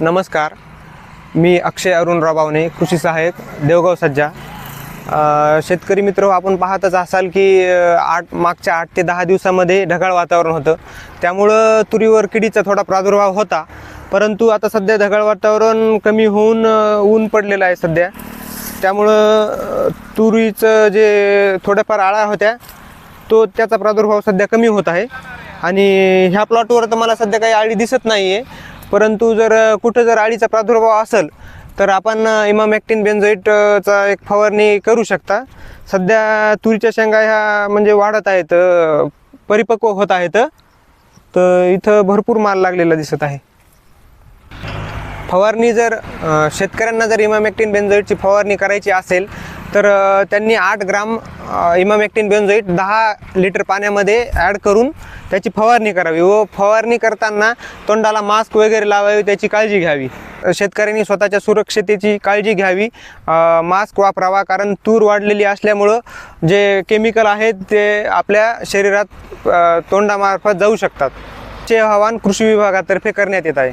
नमस्कार. मी अक्षय अरुण बावणे कृषी सहाय्यक देवगाव सज्जा. शेतकरी मित्र आपण पाहतच असाल की आठ मागच्या आठ ते दहा दिवसामध्ये ढगाळ वातावरण होतं. त्यामुळं तुरीवर किडीचा थोडा प्रादुर्भाव होता. परंतु आता सध्या ढगाळ वातावरण कमी होऊन ऊन पडलेलं आहे सध्या. त्यामुळं तुरीचं जे थोड्याफार आळा होत्या तो त्याचा प्रादुर्भाव सध्या कमी होत आहे. आणि ह्या प्लॉटवर तर मला सध्या काही आळी दिसत नाही आहे परंतु जर कुठं जर आळीचा प्रादुर्भाव असेल तर आपण इमामॅक्टिन बेन्झोईटचा एक फवारणी करू शकता. सध्या तुरीच्या शेंगा ह्या म्हणजे वाढत आहेत परिपक्व होत आहेत. तर इथं भरपूर माल लागलेला दिसत आहे. फवारणी जर शेतकऱ्यांना जर इमामॅक्टिन बेन्झोईटची फवारणी करायची असेल तर त्यांनी आठ ग्राम अ, इमामॅक्टिन बेन्झोईट दहा लिटर पाण्यामध्ये ॲड करून त्याची फवारणी करावी व फवारणी करताना तोंडाला मास्क वगैरे लावावी त्याची काळजी घ्यावी. शेतकऱ्यांनी स्वतःच्या सुरक्षतेची काळजी घ्यावी. मास्क वापरावा कारण तूर वाढलेली असल्यामुळं जे केमिकल आहेत ते आपल्या शरीरात तोंडामार्फत जाऊ शकतात. चे आवाहन कृषी विभागातर्फे करण्यात येत आहे.